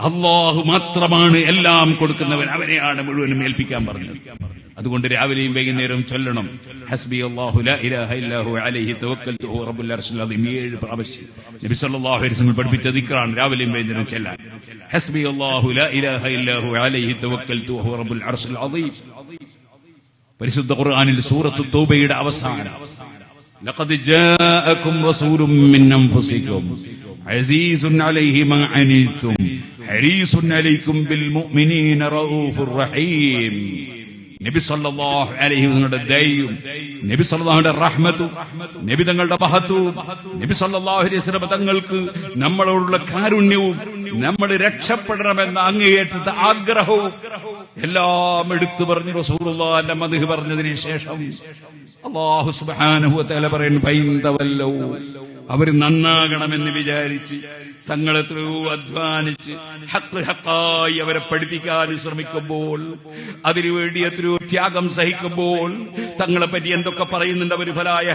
അള്ളാഹു മാത്രമാണ് എല്ലാം കൊടുക്കുന്നവൻ. അവനെയാണ് മുഴുവനും ഏൽപ്പിക്കാൻ പറഞ്ഞത്. അതുകൊണ്ട് രാവിലെയും വൈകുന്നേരവും ചൊല്ലണം. ഹസ്ബി ഏഴ് പ്രാവശ്യം നബി സല്ലല്ലാഹു അലൈഹി പഠിപ്പിച്ച ദിക്റാണ് രാവിലെയും വൈകുന്നേരം ചെല്ലാൻ. ഹസ്ബി അല്ലാഹു ലാ ഇലാഹ അലൈഹി തവക്കൽതു. റബ്ബുൽ പരിശുദ്ധ ഖുർആനിൽ സൂറത്തു തൗബയുടെ അവസാനം لقد جاءكم رسول من انفسكم عزيز عليه ما عنتم حريص عليكم بالمؤمنين رؤوف رحيم നബി സല്ലല്ലാഹു അലൈഹി വസല്ലമയുടെ ദയയും നബി സല്ലല്ലാഹുവിന്റെ റഹ്മത്തും നബി തങ്ങളുടെ മഹത്വവും നബി സല്ലല്ലാഹു അലൈഹി വസല്ലം തങ്ങൾക്ക് നമ്മളോടുള്ള കാരുണ്യവും നമ്മൾ രക്ഷപ്പെടണമെന്ന അങ്ങേയറ്റത്തെ ആഗ്രഹവും എല്ലാം എടുത്തു പറഞ്ഞു റസൂറുള്ള മധു പറഞ്ഞതിന് ശേഷം. വതആല പറയുന്നു അവർ നന്നാകണമെന്ന് വിചാരിച്ച് തങ്ങളെ എത്രയോ അധ്വാനിച്ച് ഹക്ക് ഹക്കായി അവരെ പഠിപ്പിക്കാൻ ശ്രമിക്കുമ്പോൾ അതിനുവേണ്ടി എത്രയോ ത്യാഗം സഹിക്കുമ്പോൾ തങ്ങളെ പറ്റി എന്തൊക്കെ പറയുന്നുണ്ട് അവർ ഫലായ